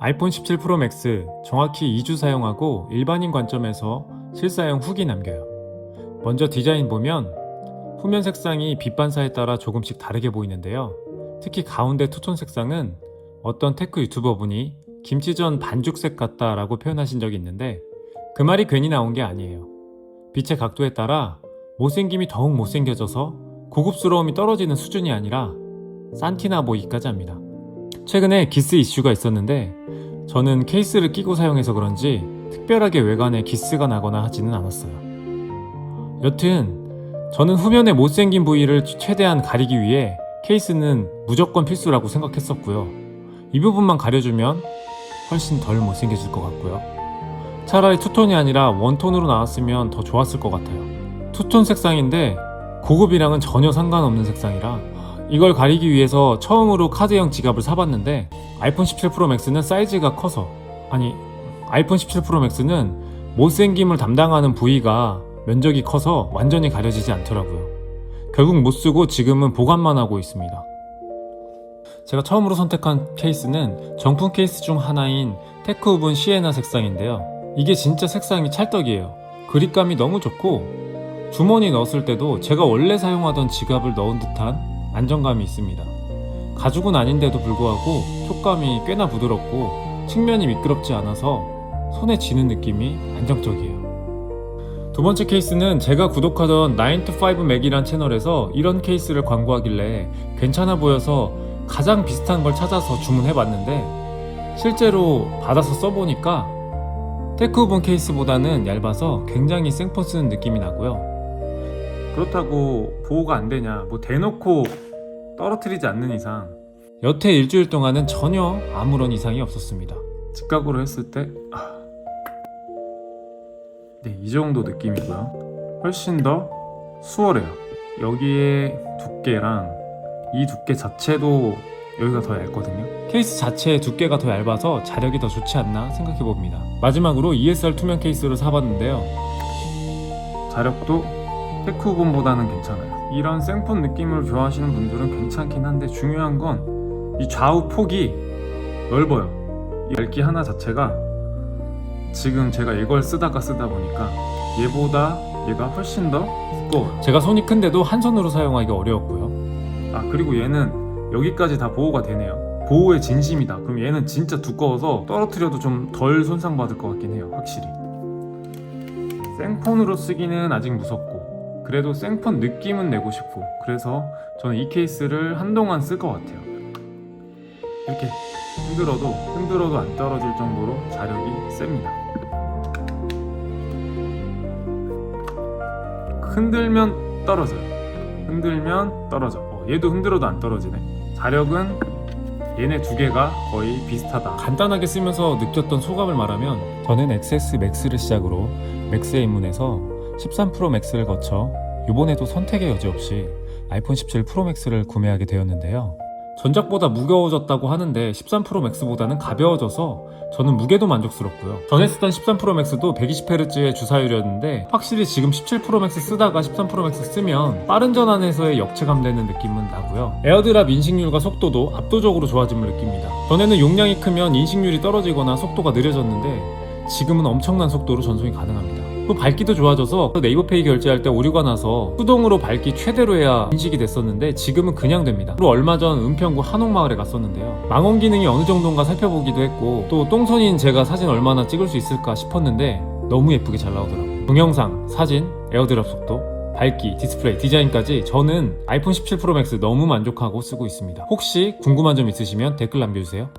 아이폰 17 프로 맥스 정확히 2주 사용하고 일반인 관점에서 실사용 후기 남겨요. 먼저 디자인 보면 후면 색상이 빛 반사에 따라 조금씩 다르게 보이는데요. 특히 가운데 투톤 색상은 어떤 테크 유튜버분이 김치전 반죽색 같다라고 표현하신 적이 있는데 그 말이 괜히 나온 게 아니에요. 빛의 각도에 따라 못생김이 더욱 못생겨져서 고급스러움이 떨어지는 수준이 아니라 산티나 보이기까지 합니다. 최근에 기스 이슈가 있었는데 저는 케이스를 끼고 사용해서 그런지 특별하게 외관에 기스가 나거나 하지는 않았어요. 여튼 저는 후면의 못생긴 부위를 최대한 가리기 위해 케이스는 무조건 필수라고 생각했었고요. 이 부분만 가려주면 훨씬 덜 못생겨질 것 같고요. 차라리 투톤이 아니라 원톤으로 나왔으면 더 좋았을 것 같아요. 투톤 색상인데 고급이랑은 전혀 상관없는 색상이라 이걸 가리기 위해서 처음으로 카드형 지갑을 사봤는데 아이폰 17 프로 맥스는 사이즈가 커서 아니 아이폰 17 프로 맥스는 못생김을 담당하는 부위가 면적이 커서 완전히 가려지지 않더라고요. 결국 못 쓰고 지금은 보관만 하고 있습니다. 제가 처음으로 선택한 케이스는 정품 케이스 중 하나인 테크우븐 시에나 색상인데요. 이게 진짜 색상이 찰떡이에요. 그립감이 너무 좋고 주머니 넣었을 때도 제가 원래 사용하던 지갑을 넣은 듯한 안정감이 있습니다. 가죽은 아닌데도 불구하고 촉감이 꽤나 부드럽고 측면이 미끄럽지 않아서 손에 쥐는 느낌이 안정적이에요. 두 번째 케이스는 제가 구독하던 9to5 맥이란 채널에서 이런 케이스를 광고하길래 괜찮아 보여서 가장 비슷한 걸 찾아서 주문해 봤는데 실제로 받아서 써보니까 테크우븐 케이스보다는 얇아서 굉장히 생폰 쓰는 느낌이 나고요. 그렇다고 보호가 안 되냐, 뭐 대놓고 떨어뜨리지 않는 이상 여태 일주일 동안은 전혀 아무런 이상이 없었습니다. 직각으로 했을 때 아, 네, 이 정도 느낌이고요. 훨씬 더 수월해요. 여기에 두께랑 이 두께 자체도 여기가 더 얇거든요. 케이스 자체의 두께가 더 얇아서 자력이 더 좋지 않나 생각해 봅니다. 마지막으로 ESR 투명 케이스를 사봤는데요. 자력도 테크우븐보다는 괜찮아요. 이런 생폰 느낌을 좋아하시는 분들은 괜찮긴 한데 중요한 건 이 좌우 폭이 넓어요. 이 얇기 하나 자체가 지금 제가 이걸 쓰다가 쓰다 보니까 얘보다 얘가 훨씬 더 두꺼워요. 제가 손이 큰데도 한 손으로 사용하기가 어려웠고요. 아 그리고 얘는 여기까지 다 보호가 되네요. 보호의 진심이다. 그럼 얘는 진짜 두꺼워서 떨어뜨려도 좀 덜 손상받을 것 같긴 해요. 확실히. 생폰으로 쓰기는 아직 무섭고 그래도 생폰 느낌은 내고 싶고 그래서 저는 이 케이스를 한동안 쓸 것 같아요. 이렇게 흔들어도 흔들어도 안 떨어질 정도로 자력이 셉니다. 흔들면 떨어져요. 흔들면 떨어져. 어, 얘도 흔들어도 안 떨어지네. 자력은 얘네 두 개가 거의 비슷하다. 간단하게 쓰면서 느꼈던 소감을 말하면 저는 XS 맥스를 시작으로 맥스에 입문해서 13 프로 맥스를 거쳐 이번에도 선택의 여지 없이 아이폰 17 프로 맥스를 구매하게 되었는데요. 전작보다 무거워졌다고 하는데 13 프로 맥스보다는 가벼워져서 저는 무게도 만족스럽고요. 전에 쓰던 13 프로 맥스도 120Hz의 주사율이었는데 확실히 지금 17 프로 맥스 쓰다가 13 프로 맥스 쓰면 빠른 전환에서의 역체감 되는 느낌은 나고요. 에어드랍 인식률과 속도도 압도적으로 좋아짐을 느낍니다. 전에는 용량이 크면 인식률이 떨어지거나 속도가 느려졌는데 지금은 엄청난 속도로 전송이 가능합니다. 또 밝기도 좋아져서 네이버페이 결제할 때 오류가 나서 수동으로 밝기 최대로 해야 인식이 됐었는데 지금은 그냥 됩니다. 그리고 얼마 전 은평구 한옥마을에 갔었는데요. 망원 기능이 어느 정도인가 살펴보기도 했고 또 똥손인 제가 사진 얼마나 찍을 수 있을까 싶었는데 너무 예쁘게 잘 나오더라고요. 동영상, 사진, 에어드랍 속도, 밝기, 디스플레이, 디자인까지 저는 아이폰 17 프로 맥스 너무 만족하고 쓰고 있습니다. 혹시 궁금한 점 있으시면 댓글 남겨주세요.